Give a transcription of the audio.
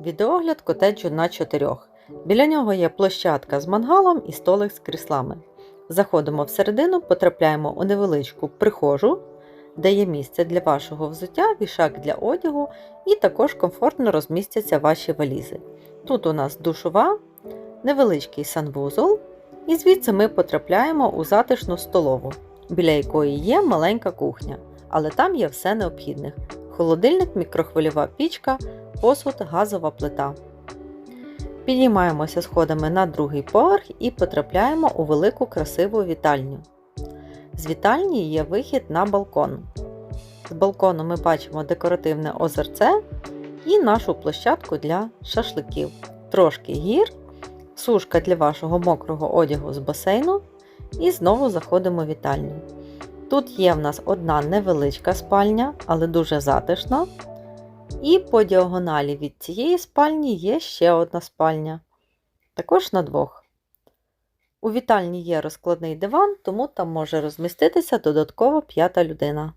Відеогляд котеджу на чотирьох. Біля нього є площадка з мангалом і столик з кріслами. Заходимо всередину, потрапляємо у невеличку прихожу, де є місце для вашого взуття, вішак для одягу і також комфортно розмістяться ваші валізи. Тут у нас душова, невеличкий санвузол, і звідси ми потрапляємо у затишну столову, біля якої є маленька кухня, але там є все необхідне: холодильник, мікрохвильова пічка, посуд, газова плита. Підіймаємося сходами на другий поверх і потрапляємо у велику красиву вітальню. З вітальні є вихід на балкон. З балкону ми бачимо декоративне озерце і нашу площадку для шашликів. Трошки гір, сушка для вашого мокрого одягу з басейну. І знову заходимо в вітальню. Тут є в нас одна невеличка спальня, але дуже затишна. І по діагоналі від цієї спальні є ще одна спальня. Також на двох. У вітальні є розкладний диван, тому там може розміститися додатково п'ята людина.